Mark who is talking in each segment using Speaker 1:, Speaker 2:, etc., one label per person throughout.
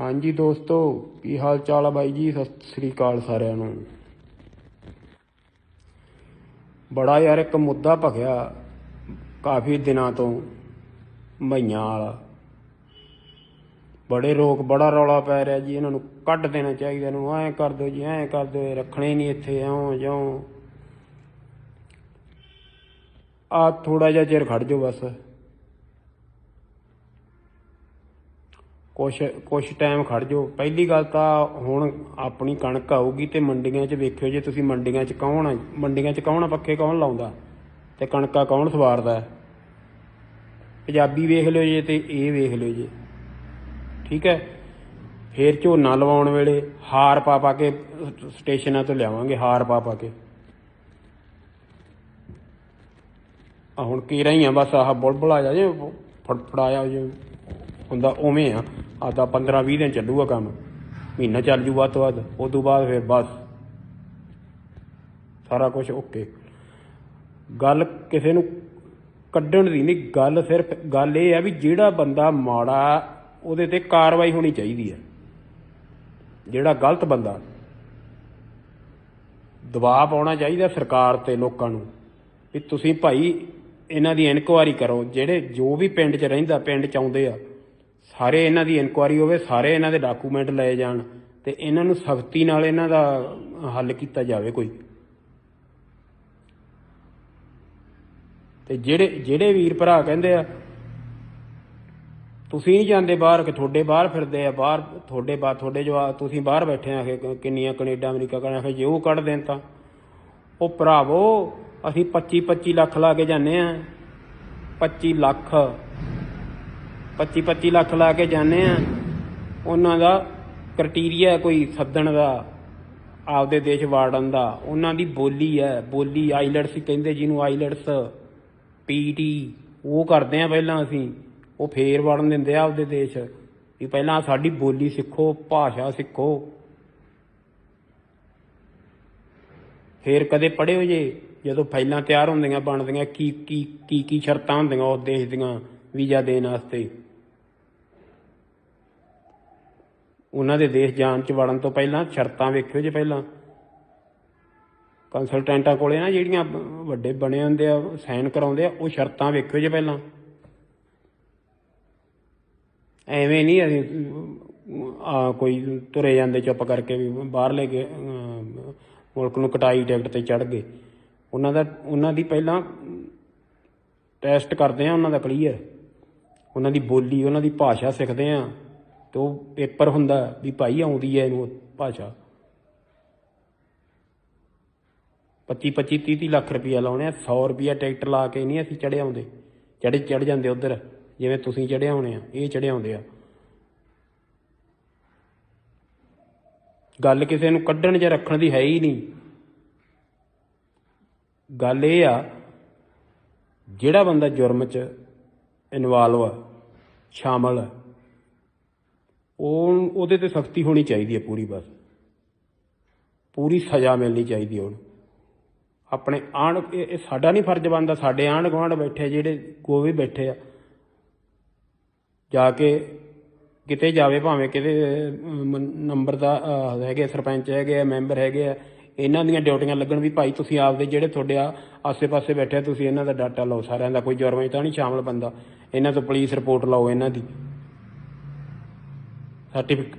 Speaker 1: ਹਾਂਜੀ ਦੋਸਤੋ, ਕੀ ਹਾਲ ਚਾਲ ਆ ਬਾਈ ਜੀ? ਸਤਿ ਸ੍ਰੀ ਅਕਾਲ ਸਾਰਿਆਂ ਨੂੰ। ਬੜਾ ਯਾਰ ਇੱਕ ਮੁੱਦਾ ਭਖਿਆ ਕਾਫੀ ਦਿਨਾਂ ਤੋਂ ਮਈਆਂ ਵਾਲਾ। ਬੜੇ ਲੋਕ ਬੜਾ ਰੌਲਾ ਪੈ ਰਿਹਾ ਜੀ, ਇਹਨਾਂ ਨੂੰ ਕੱਢ ਦੇਣਾ ਚਾਹੀਦਾ, ਇਹਨੂੰ ਐਂ ਕਰ ਦਿਓ ਜੀ, ਐਂ ਕਰ ਦਿਓ, ਇਹ ਰੱਖਣੇ ਨਹੀਂ ਇੱਥੇ, ਐਉਂ, ਜਿਉਂ। ਆ ਥੋੜਾ ਜਿਹਾ ਚਿਰ ਖੜ ਜਾਓ ਬਸ। ਕੁਛ ਕੁਛ ਟਾਈਮ ਖੜ ਜਾਓ। ਪਹਿਲੀ ਗੱਲ ਤਾਂ ਹੁਣ ਆਪਣੀ ਕਣਕ ਆਊਗੀ ਤੇ ਮੰਡੀਆਂ 'ਚ ਵੇਖਿਓ ਜੇ ਤੁਸੀਂ ਮੰਡੀਆਂ 'ਚ ਕੌਣ ਆ। ਮੰਡੀਆਂ 'ਚ ਕੌਣ ਆ? ਪੱਖੇ ਕੌਣ ਲਾਉਂਦਾ? ਤੇ ਕਣਕਾਂ ਕੌਣ ਸਵਾਰਦਾ? ਪੰਜਾਬੀ ਵੇਖ ਲਿਓ ਜੇ ਤੇ ਇਹ ਵੇਖ ਲਿਓ ਜੇ। ਠੀਕ ਹੈ? ਫੇਰ ਝੋਨਾ ਲਵਾਉਣ ਵੇਲੇ ਹਾਰ ਪਾ ਪਾ ਕੇ ਸਟੇਸ਼ਨਾਂ ਤੋਂ ਲਿਆਵਾਂਗੇ, ਹਾਰ ਪਾ ਪਾ ਕੇ। ਆ ਹੁਣ ਕੀ ਰਹੀ ਆ ਬਸ, ਆਹ ਬੁਲਬੁਲ ਆ ਜਾ ਜੇ ਫੜਫੜਾਇਆ ਜੇ ਹੁੰਦਾ, ਉਵੇਂ ਆ। ਆ ਤਾਂ 15 20 ਦਿਨ ਚੱਲੂਗਾ ਕੰਮ। ਮਹੀਨਾ ਚੱਲ ਜੂ ਵੱਧ ਤੋਂ ਵੱਧ ਉਸ ਤੋਂ ਬਾਅਦ ਫਿਰ ਬਸ। ਸਾਰਾ ਕੁਝ ਓਕੇ ਗੱਲ ਕਿਸੇ ਨੂੰ ਕੱਢਣ ਦੀ ਨਹੀਂ, ਗੱਲ ਸਿਰਫ, ਗੱਲ ਇਹ ਆ ਵੀ ਜਿਹੜਾ ਬੰਦਾ ਮਾੜਾ, ਉਹਦੇ ਤੇ ਕਾਰਵਾਈ ਹੋਣੀ ਚਾਹੀਦੀ ਹੈ। ਜਿਹੜਾ ਗਲਤ ਬੰਦਾ, ਦਬਾਅ ਪਾਉਣਾ ਚਾਹੀਦਾ ਸਰਕਾਰ ਤੇ ਲੋਕਾਂ ਨੂੰ ਵੀ ਤੁਸੀਂ ਭਾਈ, ਇਹਨਾਂ ਦੀ ਇਨਕੁਆਰੀ ਕਰੋ, ਜਿਹੜੇ ਜੋ ਵੀ ਪਿੰਡ 'ਚ ਰਹਿੰਦਾ, ਪਿੰਡ 'ਚ ਆਉਂਦੇ ਆ ਸਾਰੇ ਇਹਨਾਂ ਦੀ ਇਨਕੁਆਰੀ ਹੋਵੇ, ਸਾਰੇ ਇਹਨਾਂ ਦੇ ਡਾਕੂਮੈਂਟ ਲਏ ਜਾਣ ਤੇ ਇਹਨਾਂ ਨੂੰ ਸਖਤੀ ਨਾਲ ਇਹਨਾਂ ਦਾ ਹੱਲ ਕੀਤਾ ਜਾਵੇ ਕੋਈ। ਤੇ ਜਿਹੜੇ ਜਿਹੜੇ ਵੀਰ ਭਰਾ ਕਹਿੰਦੇ ਆ, ਤੁਸੀਂ ਨਹੀਂ ਜਾਂਦੇ ਬਾਹਰ ਕਿ ਤੁਹਾਡੇ ਬਾਹਰ ਫਿਰਦੇ ਆ, ਬਾਹਰ ਤੁਹਾਡੇ ਬਾਹਰ ਤੁਹਾਡੇ ਜਵਾਬ ਤੁਸੀਂ ਬਾਹਰ ਬੈਠੇ ਆ ਕਿ ਕਿੰਨੀਆਂ ਕੈਨੇਡਾ, ਅਮਰੀਕਾ ਕਹਿੰਦੇ ਫਿਰ ਜੇ ਉਹ ਕੱਢ ਦੇਣ ਤਾਂ। ਉਹ ਭਰਾਵੋ, ਅਸੀਂ 25 25 ਲੱਖ ਲਾ ਕੇ ਜਾਂਦੇ ਆ। 25 ਲੱਖ 25 25 ਲੱਖ ਲਾ ਕੇ ਜਾਂਦੇ ਆ। ਉਹਨਾਂ ਦਾ ਕ੍ਰਾਈਟੇਰੀਆ ਕੋਈ ਸੱਦਣ ਦਾ, ਆਪਦੇ ਦੇਸ਼ ਵਾੜਨ ਦਾ। ਉਹਨਾਂ ਦੀ ਬੋਲੀ ਹੈ, ਬੋਲੀ ਆਈਲੈਟਸ ਕਹਿੰਦੇ ਜਿਹਨੂੰ ਆਈਲੈਟਸ ਪੀਟੀ ਉਹ ਕਰਦੇ ਆ ਪਹਿਲਾਂ ਅਸੀਂ। ਉਹ ਫੇਰ ਵੜਨ ਦਿੰਦੇ ਆ ਆਪਦੇ ਦੇਸ਼। ਵੀ ਪਹਿਲਾਂ ਸਾਡੀ ਬੋਲੀ ਸਿੱਖੋ, ਭਾਸ਼ਾ ਸਿੱਖੋ। ਫੇਰ ਕਦੇ ਪੜਿਓ ਜੇ, ਜਦੋਂ ਫਾਈਲਾਂ ਤਿਆਰ ਹੁੰਦੀਆਂ, ਬਣਦੀਆਂ, ਕੀ ਕੀ ਕੀ ਕੀ ਸ਼ਰਤਾਂ ਹੁੰਦੀਆਂ ਉਸ ਦੇਸ਼ ਦੀਆਂ ਵੀਜ਼ਾ ਦੇਣ ਵਾਸਤੇ। ਉਹਨਾਂ ਦੇ ਦੇਸ਼ ਜਾਣ ਚ ਵੜਨ ਤੋਂ ਪਹਿਲਾਂ ਸ਼ਰਤਾਂ ਵੇਖਿਓ ਜੇ ਪਹਿਲਾਂ। ਕੰਸਲਟੈਂਟਾਂ ਕੋਲੇ ਨਾ ਜਿਹੜੀਆਂ ਵੱਡੇ ਬਣੇ ਹੁੰਦੇ ਆ, ਸਾਈਨ ਕਰਾਉਂਦੇ ਆ, ਉਹ ਸ਼ਰਤਾਂ ਵੇਖਿਓ ਜੇ ਪਹਿਲਾਂ। ਐਵੇਂ ਨਹੀਂ ਅਸੀਂ ਆ ਕੋਈ ਤੁਰੇ ਜਾਂਦੇ ਚੁੱਪ ਕਰਕੇ ਵੀ ਬਾਹਰ ਲੈ ਕੇ ਮੁਲਕ ਨੂੰ ਕਟਾਈ ਟਿਕਟ ਤੇ ਚੜ ਗਏ। ਉਹਨਾਂ ਦਾ, ਉਹਨਾਂ ਦੀ ਪਹਿਲਾਂ ਟੈਸਟ ਕਰਦੇ ਆ, ਉਹਨਾਂ ਦਾ ਕਲੀਅਰ ਉਹਨਾਂ ਦੀ ਬੋਲੀ, ਉਹਨਾਂ ਦੀ ਭਾਸ਼ਾ ਸਿੱਖਦੇ ਆ। ਤੇ ਉਹ ਪੇਪਰ ਹੁੰਦਾ ਵੀ ਭਾਈ ਆਉਂਦੀ ਹੈ ਇਹਨੂੰ ਭਾਸ਼ਾ। 25 25 30 30 ਲੱਖ ਰੁਪਇਆ ਲਾਉਣੇ ਆ 100 ਰੁਪਇਆ ਟਿਕਟ ਲਾ ਕੇ ਨਹੀਂ ਅਸੀਂ ਚੜੇ ਆਉਂਦੇ ਚੜੇ ਚੜ ਜਾਂਦੇ ਉਧਰ, ਜਿਵੇਂ ਤੁਸੀਂ ਚੜੇ ਆਉਣੇ ਆ, ਇਹ ਚੜੇ ਆਉਂਦੇ ਆ। ਗੱਲ ਕਿਸੇ ਨੂੰ ਕੱਢਣ ਜਾਂ ਰੱਖਣ ਦੀ ਹੈ ਹੀ ਨਹੀਂ। ਗੱਲ ਇਹ ਆ, ਜਿਹੜਾ ਬੰਦਾ ਜੁਰਮ 'ਚ ਇਨਵੋਲਵ ਆ, ਸ਼ਾਮਲ ਆ ਉਹ ਉਹਦੇ ਤੇ ਸਖਤੀ ਹੋਣੀ ਚਾਹੀਦੀ ਹੈ ਪੂਰੀ ਬਸ। ਪੂਰੀ ਸਜ਼ਾ ਮਿਲਣੀ ਚਾਹੀਦੀ ਹੈ ਉਹਨੂੰ। ਆਪਣੇ ਆਣ ਇਹ ਸਾਡਾ ਨਹੀਂ ਫਰਜ਼ ਬਣਦਾ ਸਾਡੇ ਆਂਢ ਗੁਆਂਢ ਬੈਠੇ ਜਿਹੜੇ ਕੋਈ ਵੀ ਬੈਠੇ ਆ ਜਾ ਕੇ ਕਿਤੇ ਜਾਵੇ ਭਾਵੇਂ ਕਿਤੇ ਨੰਬਰ ਦਾ ਅਹ, ਹੈਗੇ ਸਰਪੰਚ ਹੈਗੇ ਆ ਮੈਂਬਰ ਹੈਗੇ ਆ ਇਹਨਾਂ ਦੀਆਂ ਡਿਊਟੀਆਂ ਲੱਗਣ ਵੀ ਭਾਈ ਤੁਸੀਂ ਆਪਦੇ ਜਿਹੜੇ ਤੁਹਾਡੇ ਆਸੇ-ਪਾਸੇ ਬੈਠੇ ਆ, ਤੁਸੀਂ ਇਹਨਾਂ ਦਾ ਡਾਟਾ ਲਓ ਸਾਰਿਆਂ ਦਾ ਕੋਈ ਜੁਰਮ ਤਾਂ ਨਹੀਂ ਸ਼ਾਮਲ ਬੰਦਾ। ਇਹਨਾਂ ਤੋਂ ਪੁਲਿਸ ਰਿਪੋਰਟ ਲਾਓ ਇਹਨਾਂ ਦੀ। ਸਰਟੀਫਿਕੇਟ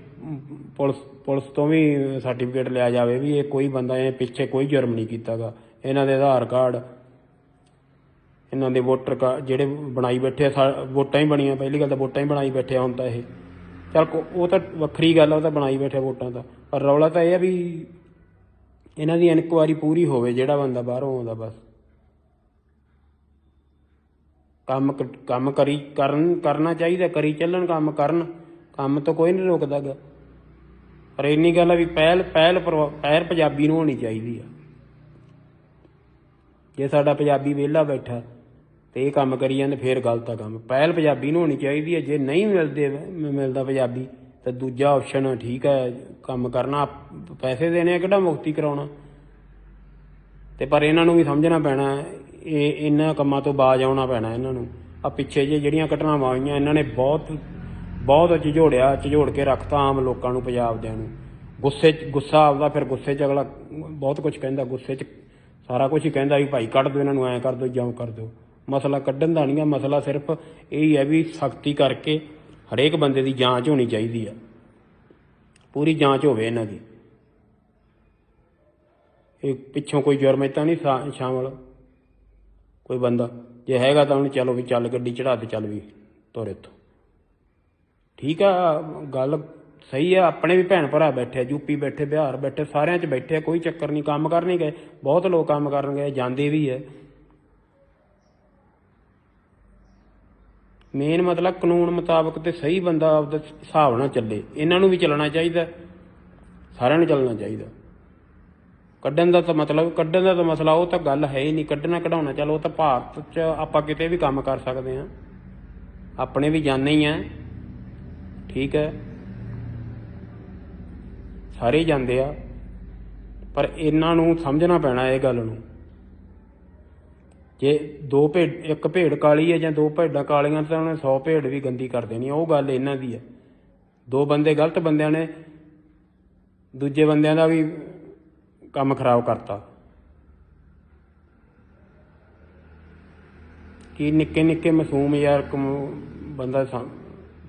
Speaker 1: ਪੁਲਿਸ ਪੁਲਿਸ ਤੋਂ ਵੀ ਸਰਟੀਫਿਕੇਟ ਲਿਆ ਜਾਵੇ ਵੀ ਇਹ ਕੋਈ ਬੰਦਾ ਇਹ ਪਿੱਛੇ ਕੋਈ ਜੁਰਮ ਨਹੀਂ ਕੀਤਾਗਾ। ਇਹਨਾਂ ਦੇ ਆਧਾਰ ਕਾਰਡ, ਇਹਨਾਂ ਦੇ ਵੋਟਰ ਕਾਰਡ ਜਿਹੜੇ ਬਣਾਈ ਬੈਠੇ ਆ, ਸਾ- ਵੋਟਾਂ ਹੀ ਬਣੀਆਂ, ਪਹਿਲੀ ਗੱਲ ਤਾਂ ਵੋਟਾਂ ਹੀ ਬਣਾਈ ਬੈਠੇ ਆ ਹੁਣ ਤਾਂ ਇਹ। ਚਲ ਉਹ ਤਾਂ ਵੱਖਰੀ ਗੱਲ ਆ, ਉਹ ਤਾਂ ਬਣਾਈ ਬੈਠੇ ਵੋਟਾਂ ਦਾ ਪਰ ਰੌਲਾ ਤਾਂ ਇਹ ਆ ਵੀ ਇਹਨਾਂ ਦੀ ਇਨਕੁਆਰੀ ਪੂਰੀ ਹੋਵੇ, ਜਿਹੜਾ ਬੰਦਾ ਬਾਹਰੋਂ ਆਉਂਦਾ ਬਸ। ਕੰਮ ਕ- ਕੰਮ ਕਰੀ ਕਰਨ, ਕਰਨਾ ਚਾਹੀਦਾ, ਕਰੀ ਚੱਲਣ, ਕੰਮ ਕਰਨ। ਕੰਮ ਤੋਂ ਕੋਈ ਨਹੀਂ ਰੋਕਦਾਗਾ ਪਰ ਇੰਨੀ ਗੱਲ ਆ ਵੀ ਪਹਿਲ ਪਹਿਲ ਪਰਵਾ- ਪਹਿਲ ਪੰਜਾਬੀ ਨੂੰ ਹੋਣੀ ਚਾਹੀਦੀ ਆ। ਜੇ ਸਾਡਾ ਪੰਜਾਬੀ ਵਿਹਲਾ ਬੈਠਾ ਤੇ ਇਹ ਕੰਮ ਕਰੀ ਜਾਂਦੇ, ਫੇਰ ਗਲਤ ਆ ਕੰਮ। ਪਹਿਲ ਪੰਜਾਬੀ ਨੂੰ ਹੋਣੀ ਚਾਹੀਦੀ ਹੈ ਜੇ ਨਹੀਂ ਮਿਲਦੇ ਮਿਲਦਾ ਪੰਜਾਬੀ, ਤਾਂ ਦੂਜਾ ਆਪਸ਼ਨ ਠੀਕ ਹੈ ਕੰਮ ਕਰਨਾ ਪੈਸੇ ਦੇਣੇ ਆ ਕਿਹੜਾ ਮੁਕਤੀ ਕਰਾਉਣਾ। ਤੇ ਪਰ ਇਹਨਾਂ ਨੂੰ ਵੀ ਸਮਝਣਾ ਪੈਣਾ, ਇਹ, ਇਹਨਾਂ ਕੰਮਾਂ ਤੋਂ ਬਾਜ ਆਉਣਾ ਪੈਣਾ ਇਹਨਾਂ ਨੂੰ। ਆ ਪਿੱਛੇ ਜੇ ਜਿਹੜੀਆਂ ਘਟਨਾਵਾਂ ਆਈਆਂ ਇਹਨਾਂ ਨੇ ਬਹੁਤ ਬਹੁਤ ਝਿਜੋੜਿਆ, ਝਿਜੋੜ ਕੇ ਰੱਖਤਾ ਆਮ ਲੋਕਾਂ ਨੂੰ, ਪੰਜਾਬ ਦਿਆਂ ਨੂੰ। ਗੁੱਸੇ 'ਚ, ਗੁੱਸਾ ਆਉਂਦਾ ਫਿਰ ਗੁੱਸੇ 'ਚ ਅਗਲਾ ਬਹੁਤ ਕੁਝ ਕਹਿੰਦਾ, ਗੁੱਸੇ 'ਚ ਸਾਰਾ ਕੁਝ ਹੀ ਕਹਿੰਦਾ ਵੀ ਭਾਈ ਕੱਢ ਦਿਓ ਇਹਨਾਂ ਨੂੰ, ਐਂ ਕਰ ਦਿਓ ਜਾਂ ਕਰ ਦਿਓ। ਮਸਲਾ ਕੱਢਣ ਦਾ ਨਹੀਂ ਆ ਮਸਲਾ ਸਿਰਫ ਇਹ ਹੀ ਹੈ ਵੀ ਸਖਤੀ ਕਰਕੇ ਹਰੇਕ ਬੰਦੇ ਦੀ ਜਾਂਚ ਹੋਣੀ ਚਾਹੀਦੀ ਆ। ਪੂਰੀ ਜਾਂਚ ਹੋਵੇ ਇਹਨਾਂ ਦੀ। ਇਹ ਪਿੱਛੋਂ ਕੋਈ ਜੁਰਮ ਤਾਂ ਨਹੀਂ ਸ਼ਾ- ਸ਼ਾਮਲ ਕੋਈ ਬੰਦਾ ਜੇ ਹੈਗਾ ਤਾਂ ਉਹਨੂੰ ਚਲੋ ਵੀ, ਚੱਲ ਗੱਡੀ ਚੜਾ ਤੇ ਚੱਲ ਵੀ, ਤੁਰ ਇੱਥੋਂ। ਠੀਕ ਆ, ਗੱਲ ਸਹੀ ਆ, ਆਪਣੇ ਵੀ ਭੈਣ ਭਰਾ ਬੈਠੇ ਆ ਯੂਪੀ ਬੈਠੇ, ਬਿਹਾਰ ਬੈਠੇ, ਸਾਰਿਆਂ 'ਚ ਬੈਠੇ ਕੋਈ ਚੱਕਰ ਨਹੀਂ, ਕੰਮ ਕਰ ਨਹੀਂ ਗਏ, ਬਹੁਤ ਲੋਕ ਕੰਮ ਕਰਨ ਗਏ, ਜਾਂਦੇ ਵੀ ਹੈ ਮੇਨ ਮਤਲਬ ਕਾਨੂੰਨ ਮੁਤਾਬਕ ਤੇ ਸਹੀ ਬੰਦਾ ਆਪਦੇ ਹਿਸਾਬ ਨਾਲ ਚੱਲੇ, ਇਹਨਾਂ ਨੂੰ ਵੀ ਚੱਲਣਾ ਚਾਹੀਦਾ, ਸਾਰਿਆਂ ਨੂੰ ਚੱਲਣਾ ਚਾਹੀਦਾ। ਕੱਢਣ ਦਾ ਤਾਂ ਮਤਲਬ, ਕੱਢਣ ਦਾ ਤਾਂ ਮਸਲਾ, ਉਹ ਤਾਂ ਗੱਲ ਹੈ ਹੀ ਨਹੀਂ, ਕੱਢਣਾ ਕਢਾਉਣਾ, ਚਲੋ ਉਹ ਤਾਂ ਭਾਰਤ 'ਚ ਆਪਾਂ ਕਿਤੇ ਵੀ ਕੰਮ ਕਰ ਸਕਦੇ ਹਾਂ, ਆਪਣੇ ਵੀ ਜਾਣੇ ਹੀ ਆ। ਠੀਕ ਹੈ? ਸਾਰੇ ਜਾਂਦੇ ਆ। ਪਰ ਇਹਨਾਂ ਨੂੰ ਸਮਝਣਾ ਪੈਣਾ ਇਹ ਗੱਲ ਨੂੰ। ਜੇ ਦੋ ਭੇਡ, ਇੱਕ ਭੇਡ ਕਾਲੀ ਹੈ ਜਾਂ ਦੋ ਭੇਡਾਂ ਕਾਲੀਆਂ, ਤਾਂ ਉਹਨੇ 100 ਭੇਡ ਵੀ ਗੰਦੀ ਕਰ ਦੇਣੀ ਉਹ ਗੱਲ ਇਹਨਾਂ ਦੀ ਹੈ ਦੋ ਬੰਦੇ ਗਲਤ ਬੰਦਿਆਂ ਨੇ, ਦੂਜੇ ਬੰਦਿਆਂ ਦਾ ਵੀ ਕੰਮ ਖਰਾਬ ਕਰਤਾ। ਕੀ ਨਿੱਕੇ ਨਿੱਕੇ ਮਾਸੂਮ ਯਾਰ ਕਮ- ਬੰਦਾ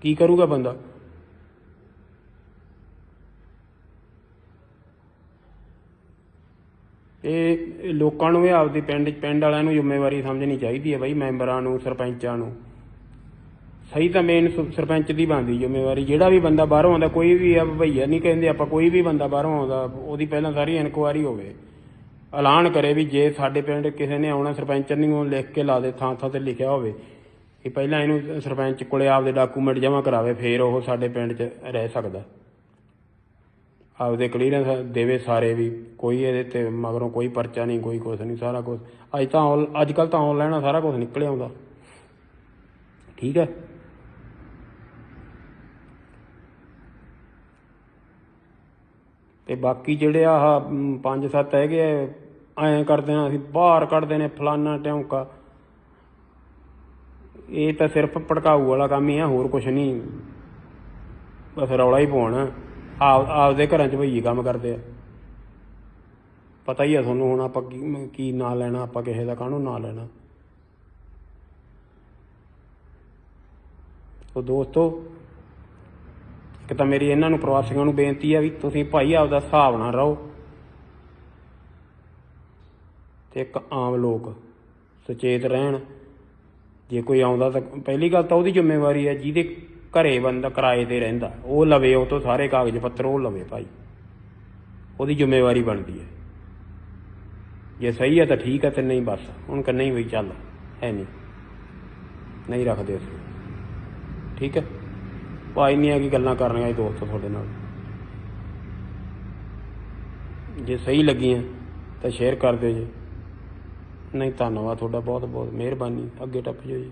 Speaker 1: ਕੀ ਕਰੂਗਾ ਬੰਦਾ? ਇਹ ਲੋਕਾਂ ਨੂੰ ਇਹ ਆਪਦੇ ਪਿੰਡ ਪਿੰਡ ਵਾਲਿਆਂ ਨੂੰ ਜ਼ਿੰਮੇਵਾਰੀ ਸਮਝਣੀ ਚਾਹੀਦੀ ਹੈ ਬਾਈ ਮੈਂਬਰਾਂ ਨੂੰ, ਸਰਪੰਚਾਂ ਨੂੰ। ਸਹੀ ਤਾਂ ਮੇਨ ਸਰਪੰਚ ਦੀ ਬਣਦੀ ਜ਼ਿੰਮੇਵਾਰੀ, ਜਿਹੜਾ ਵੀ ਬੰਦਾ ਬਾਹਰੋਂ ਆਉਂਦਾ, ਕੋਈ ਵੀ ਆ ਭਈਆ ਨਹੀਂ ਕਹਿੰਦੇ ਆਪਾਂ, ਕੋਈ ਵੀ ਬੰਦਾ ਬਾਹਰੋਂ ਆਉਂਦਾ, ਉਹਦੀ ਪਹਿਲਾਂ ਸਾਰੀ ਇਨਕੁਆਇਰੀ ਹੋਵੇ। ਐਲਾਨ ਕਰੇ ਵੀ ਜੇ ਸਾਡੇ ਪਿੰਡ ਕਿਸੇ ਨੇ ਆਉਣਾ, ਸਰਪੰਚ ਨਹੀਂ ਉਹ ਲਿਖ ਕੇ ਲਾ ਦੇ ਥਾਂ ਥਾਂ ਤੇ ਲਿਖਿਆ ਹੋਵੇ ਕਿ ਪਹਿਲਾਂ ਇਹਨੂੰ ਸਰਪੰਚ ਕੋਲੇ ਆਪਦੇ ਡਾਕੂਮੈਂਟ ਜਮ੍ਹਾਂ ਕਰਾਵੇ, ਫੇਰ ਉਹ ਸਾਡੇ ਪਿੰਡ 'ਚ ਰਹਿ ਸਕਦਾ। ਆਪਦੇ ਕਲੀਅਰੈਂਸ ਦੇਵੇ ਸਾਰੇ ਵੀ ਕੋਈ ਇਹਦੇ ਤੇ ਮਗਰੋਂ ਕੋਈ ਪਰਚਾ ਨਹੀਂ ਕੋਈ ਕੁਛ ਨਹੀਂ ਸਾਰਾ ਕੁਝ ਅੱਜ ਤਾਂ ਅੱਜ ਕੱਲ ਤਾਂ ਆਨਲਾਈਨ ਸਾਰਾ ਕੁਝ ਨਿਕਲ ਆਉਂਦਾ ਠੀਕ ਹੈ? ਤੇ ਬਾਕੀ ਜਿਹੜੇ ਆਹ ਮ, ਪੰਜ ਸੱਤ ਹੈਗੇ ਐਂ ਕਰਦੇ ਆ ਅਸੀਂ ਬਾਹਰ ਕੱਢਦੇ ਨੇ ਫਲਾਨਾ ਟਿਉਂਕਾ। ਇਹ ਤਾਂ ਸਿਰਫ ਭੜਕਾਊ ਵਾਲਾ ਕੰਮ ਹੀ ਆ ਹੋਰ ਕੁਝ ਨਹੀਂ। ਬਸ ਰੌਲਾ ਹੀ ਪਾਉਣਾ। ਆਪ ਆਪਦੇ ਘਰਾਂ 'ਚ ਭਈਏ ਕੰਮ ਕਰਦੇ ਆ। ਪਤਾ ਹੀ ਆ ਤੁਹਾਨੂੰ ਹੁਣ ਆਪਾਂ ਕੀ ਕੀ ਨਾਂ ਲੈਣਾ, ਆਪਾਂ ਕਿਸੇ ਦਾ ਕਾਹਨੂੰ ਨਾਂ ਲੈਣਾ। ਸੋ ਦੋਸਤੋ, ਇੱਕ ਤਾਂ ਮੇਰੀ ਇਹਨਾਂ ਨੂੰ ਪ੍ਰਵਾਸੀਆਂ ਨੂੰ ਬੇਨਤੀ ਆ ਵੀ ਤੁਸੀਂ ਭਾਈ ਆਪਦਾ ਹਿਸਾਬ ਨਾਲ ਰਹੋ। ਤੇ ਇੱਕ ਆਮ ਲੋਕ ਸੁਚੇਤ ਰਹਿਣ। ਜੇ ਕੋਈ ਆਉਂਦਾ ਤਾਂ ਪਹਿਲੀ ਗੱਲ ਤਾਂ ਉਹਦੀ ਜ਼ਿੰਮੇਵਾਰੀ ਹੈ ਜਿਹਦੇ ਘਰੇ ਬੰਦਾ ਕਿਰਾਏ ਤੇ ਰਹਿੰਦਾ, ਉਹ ਲਵੇ, ਉਹ ਤੋਂ ਸਾਰੇ ਕਾਗਜ਼ ਪੱਤਰ ਉਹ ਲਵੇ ਭਾਈ। ਉਹਦੀ ਜ਼ਿੰਮੇਵਾਰੀ ਬਣਦੀ ਹੈ। ਜੇ ਸਹੀ ਹੈ ਤਾਂ ਠੀਕ ਹੈ, ਤੇ ਨਹੀਂ ਬਸ। ਹੁਣ ਕਿ ਨਹੀਂ ਵੀ ਚੱਲ, ਹੈ ਨਹੀਂ। ਨਹੀਂ ਰੱਖਦੇ ਅਸੀਂ। ਠੀਕ ਹੈ? ਭਾਈ ਨਹੀਂ ਆ ਕਿ ਗੱਲਾਂ ਕਰਨੀਆਂ ਇਹ ਦੋਸਤ ਤੁਹਾਡੇ ਨਾਲ। ਜੇ ਸਹੀ ਲੱਗੀਆਂ, ਤਾਂ ਸ਼ੇਅਰ ਕਰ ਦਿਓ ਜੀ। ਨਹੀਂ, ਧੰਨਵਾਦ ਤੁਹਾਡਾ ਬਹੁਤ ਬਹੁਤ ਮਿਹਰਬਾਨੀ। ਅੱਗੇ ਟੱਪ ਜਾਓ ਜੀ।